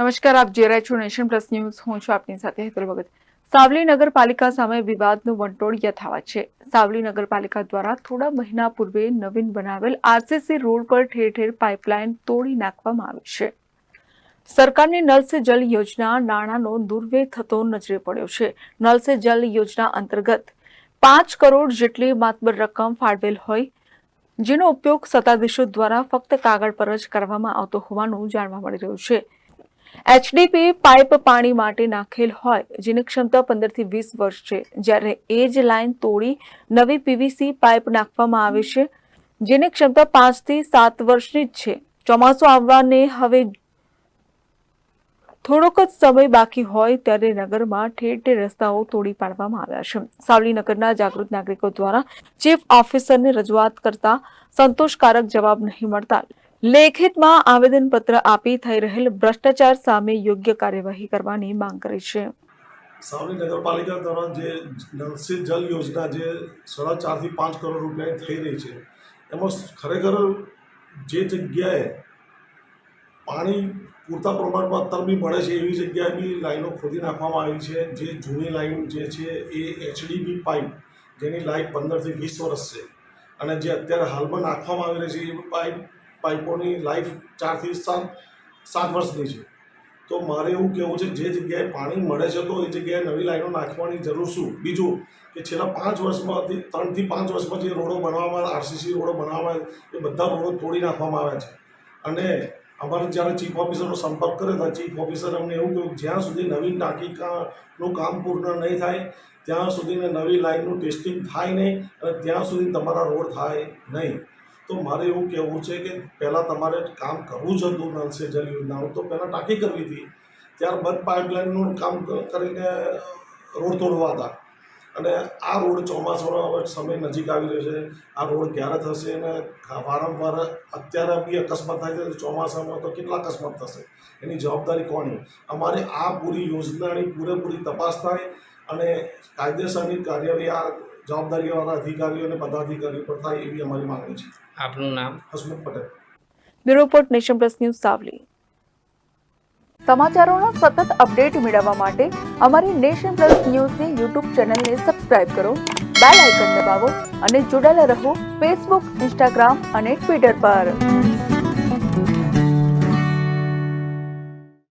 નમસ્કાર, આપ જે રહ્યા છો નેશન પ્લસ ન્યૂઝ, હું છું આપની સાથે હેતલ ભગત. સાવલી નગરપાલિકા સામે વિવાદનું વંટોળ યથાવત છે. સાવલી નગરપાલિકા દ્વારા થોડા મહિના પૂર્વે નવીન બનાવેલ આરસીસી રોડ પર ઠેર ઠેર પાઇપલાઇન તોડી નાખવામાં આવી છે. સરકારની નલ સે જલ યોજના નાણાંનો દુર્વ્યય થતો નજરે પડ્યો છે. નલ સે જલ યોજના અંતર્ગત પાંચ કરોડ જેટલી માતબર રકમ ફાળવેલ હોય, જેનો ઉપયોગ સત્તાધીશો દ્વારા ફક્ત કાગળ પર જ કરવામાં આવતો હોવાનું જાણવા મળી રહ્યું છે. એચડીપી પાઇપ પાણી માટે નાખેલ હોય, જેની ક્ષમતા પંદરથી વીસ વર્ષ છે. જ્યારે એ જ લાઇન તોડી નવી પીવીસી પાઇપ નાખવામાં આવે છે, જેની ક્ષમતા પાંચથી સાત વર્ષની જ છે. ચોમાસું આવવાને હવે થોડોક જ સમય બાકી હોય ત્યારે નગરમાં ઠેર ઠેર રસ્તાઓ તોડી પાડવામાં આવ્યા છે. સાવલી નગરના જાગૃત નાગરિકો દ્વારા ચીફ ઓફિસરને રજૂઆત કરતા સંતોષકારક જવાબ નહીં મળતા લેખિતમાં આવેદનપત્ર આપી થઈ રહેલ ભ્રષ્ટાચાર સામે યોગ્ય કાર્યવાહી કરવાની માંગ કરી છે. સાવલી નગરપાલિકા દ્વારા જે નલ જલ યોજના જે સાડા ચારથી પાંચ કરોડ રૂપિયાની થઈ રહી છે, એમાં ખરેખર જે જગ્યાએ પાણી પૂરતા પ્રમાણમાં અત્યારે બી મળે છે એવી જગ્યાએ બી લાઈનો ખોદી નાખવામાં આવી છે. જે જૂની લાઈન જે છે એ એચડીબી પાઇપ, જેની લાઈફ પંદરથી વીસ વર્ષ છે અને જે અત્યારે હાલમાં નાખવામાં આવી રહી છે એ પાઇપ પાઇપોની લાઈફ ચારથી સાત સાત વર્ષની છે. તો મારે એવું કહેવું છે, જે જગ્યાએ પાણી મળે છે તો એ જગ્યાએ નવી લાઈનો નાખવાની જરૂર શું? બીજું કે છેલ્લા પાંચ વર્ષમાંથી, ત્રણથી પાંચ વર્ષમાં જે રોડો બનાવવામાં આરસીસી રોડો બનાવવામાં એ બધા રોડો તોડી નાખવામાં આવ્યા છે. અને અમારે જ્યારે ચીફ ઓફિસરનો સંપર્ક કર્યો હતા, ચીફ ઓફિસર અમને એવું કહ્યું જ્યાં સુધી નવી ટાંકીકાનું કામ પૂર્ણ નહીં થાય, ત્યાં સુધીને નવી લાઈનનું ટેસ્ટિંગ થાય નહીં અને ત્યાં સુધી તમારા રોડ થાય નહીં. તો મારે એવું કહેવું છે કે પહેલાં તમારે કામ કરવું જ હતું નલ સે જલ યોજનાનું તો પહેલાં ટાંકી કરવી હતી. ત્યારબાદ પાઇપલાઇનનું કામ કરીને રોડ તોડવા હતા. અને આ રોડ ચોમાસાનો હવે સમય નજીક આવી રહ્યો છે. આ રોડ ક્યારે થશે અને વારંવાર અત્યારે બી અકસ્માત થાય છે, ચોમાસામાં તો કેટલા અકસ્માત થશે? એની જવાબદારી કોની અમારે આ પૂરી યોજનાની પૂરેપૂરી તપાસ થાય અને કાયદેસરની કાર્યવાહી આ જવાબદારીવાળા અધિકારીઓ અને પદાધિકારીઓ પર થાય એવી અમારી માંગણી છે. આપનું નામ? Hasmukh Patel. Bureau report nation plus news Savli. સમાચારોના સતત અપડેટ મેળવવા માટે અમારી નેશન પ્લસ ન્યૂઝની યુટ્યુબ ચેનલને સબસ્ક્રાઇબ કરો બેલ આઇકન દબાવો અને જોડાયેલા રહો ફેસબુક ઇન્સ્ટાગ્રામ અને ટ્વિટર પર.